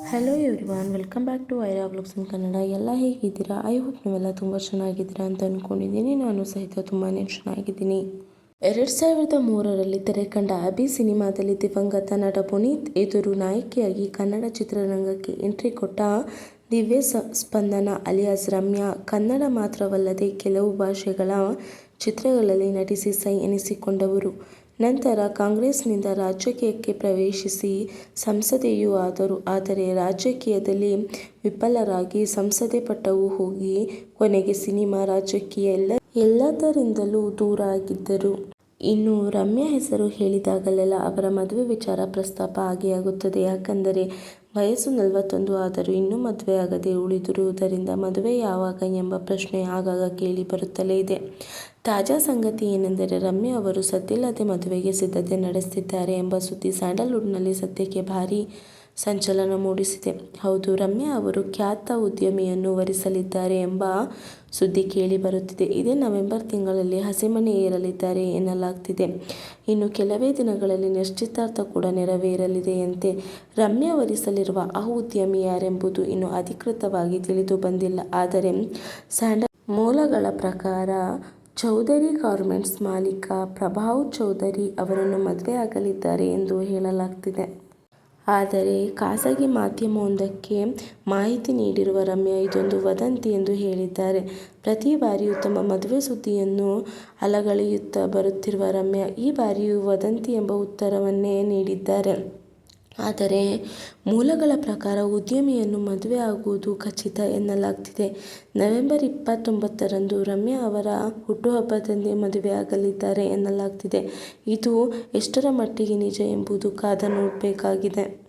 Hello everyone welcome back to Aira blogs in Kannada ಎಲ್ಲ ಹೇಗಿದ್ದೀರಾ? I hope ನೀವೆಲ್ಲ ತುಂಬ ಚೆನ್ನಾಗಿದ್ದೀರಾ ಅಂತ ಅಂದ್ಕೊಂಡಿದ್ದೀನಿ ನಾನು ಸಹಿತ ತುಂಬಾ ಚೆನ್ನಾಗಿದ್ದೀನಿ. ಎರಡು ಸಾವಿರದ ಮೂರರಲ್ಲಿ ತೆರೆ ಕಂಡ ಅಭಿ ಸಿನಿಮಾದಲ್ಲಿ ದಿವಂಗತ ನಟ ಪುನೀತ್ ಎದುರು ನಾಯಕಿಯಾಗಿ ಕನ್ನಡ ಚಿತ್ರರಂಗಕ್ಕೆ ಎಂಟ್ರಿ ಕೊಟ್ಟ ದಿವ್ಯ ಸ್ಪಂದನ ಅಲಿಯಾಸ್ ರಮ್ಯಾ, ಕನ್ನಡ ಮಾತ್ರವಲ್ಲದೆ ಕೆಲವು ಭಾಷೆಗಳ ಚಿತ್ರಗಳಲ್ಲಿ ನಟಿಸಿ ಸೈ ಎನಿಸಿಕೊಂಡವರು. ನಂತರ ಕಾಂಗ್ರೆಸ್ನಿಂದ ರಾಜಕೀಯಕ್ಕೆ ಪ್ರವೇಶಿಸಿ ಸಂಸದೆಯೂ ಆದರು. ಆದರೆ ರಾಜಕೀಯದಲ್ಲಿ ವಿಫಲರಾಗಿ ಸಂಸದೆ ಪಟ್ಟವೂ ಹೋಗಿ ಕೊನೆಗೆ ಸಿನಿಮಾ ರಾಜಕೀಯ ಎಲ್ಲ ಎಲ್ಲದರಿಂದಲೂ ದೂರ ಆಗಿದ್ದರು. ಇನ್ನು ರಮ್ಯಾ ಹೆಸರು ಹೇಳಿದಾಗಲೆಲ್ಲ ಅವರ ಮದುವೆ ವಿಚಾರ ಪ್ರಸ್ತಾಪ ಆಗೇ ಆಗುತ್ತದೆ ಯಾಕಂದರೆ ವಯಸ್ಸು ನಲವತ್ತೊಂದು ಆದರೂ ಇನ್ನೂ ಮದುವೆಯಾಗದೆ ಉಳಿದಿರುವುದರಿಂದ ಮದುವೆ ಯಾವಾಗ ಎಂಬ ಪ್ರಶ್ನೆ ಆಗಾಗ ಕೇಳಿ ಬರುತ್ತಲೇ ಇದೆ. ತಾಜಾ ಸಂಗತಿ ಏನೆಂದರೆ ರಮ್ಯಾ ಅವರು ಸದ್ದಿಲ್ಲದೆ ಮದುವೆಗೆ ಸಿದ್ಧತೆ ನಡೆಸುತ್ತಿದ್ದಾರೆ ಎಂಬ ಸುದ್ದಿ ಸ್ಯಾಂಡಲ್ವುಡ್ನಲ್ಲಿ ಸದ್ಯಕ್ಕೆ ಭಾರೀ ಸಂಚಲನ ಮೂಡಿಸಿದೆ. ಹೌದು, ರಮ್ಯಾ ಅವರು ಖ್ಯಾತ ಉದ್ಯಮಿಯನ್ನು ವರಿಸಲಿದ್ದಾರೆ ಎಂಬ ಸುದ್ದಿ ಕೇಳಿ ಬರುತ್ತಿದೆ. ಇದೇ ನವೆಂಬರ್ ತಿಂಗಳಲ್ಲಿ ಹಸಿಮನೆ ಏರಲಿದ್ದಾರೆ ಎನ್ನಲಾಗ್ತಿದೆ. ಇನ್ನು ಕೆಲವೇ ದಿನಗಳಲ್ಲಿ ನಿಶ್ಚಿತಾರ್ಥ ಕೂಡ ನೆರವೇರಲಿದೆಯಂತೆ ರಮ್ಯಾ ವರಿಸಲಿರುವ ಆ ಉದ್ಯಮಿ ಯಾರೆಂಬುದು ಇನ್ನೂ ಅಧಿಕೃತವಾಗಿ ತಿಳಿದು ಬಂದಿಲ್ಲ. ಆದರೆ ಸ್ಯಾಂಡ ಮೂಲಗಳ ಪ್ರಕಾರ ಚೌಧರಿ ಗಾರ್ಮೆಂಟ್ಸ್ ಮಾಲೀಕ ಪ್ರಭಾವ್ ಚೌಧರಿ ಅವರನ್ನು ಮದುವೆ ಆಗಲಿದ್ದಾರೆ ಎಂದು ಹೇಳಲಾಗ್ತಿದೆ. ಆದರೆ ಖಾಸಗಿ ಮಾಧ್ಯಮವೊಂದಕ್ಕೆ ಮಾಹಿತಿ ನೀಡಿರುವ ರಮ್ಯಾ ಇದೊಂದು ವದಂತಿ ಎಂದು ಹೇಳಿದ್ದಾರೆ. ಪ್ರತಿ ಬಾರಿಯೂ ತಮ್ಮ ಮದುವೆ ಸುದ್ದಿಯನ್ನು ಅಲಗಳೆಯುತ್ತಾ ಬರುತ್ತಿರುವ ರಮ್ಯಾ ಈ ಬಾರಿಯೂ ವದಂತಿ ಎಂಬ ಉತ್ತರವನ್ನೇ ನೀಡಿದ್ದಾರೆ. ಆದರೆ ಮೂಲಗಳ ಪ್ರಕಾರ ಉದ್ಯಮಿಯನ್ನು ಮದುವೆ ಆಗುವುದು ಖಚಿತ ಎನ್ನಲಾಗ್ತಿದೆ. ನವೆಂಬರ್ ಇಪ್ಪತ್ತೊಂಬತ್ತರಂದು ರಮ್ಯಾ ಅವರ ಹುಟ್ಟುಹಬ್ಬದಂದೇ ಮದುವೆಯಾಗಲಿದ್ದಾರೆ ಎನ್ನಲಾಗ್ತಿದೆ. ಇದು ಎಷ್ಟರ ಮಟ್ಟಿಗೆ ನಿಜ ಎಂಬುದು ಕಾದ ನೋಡಬೇಕಾಗಿದೆ.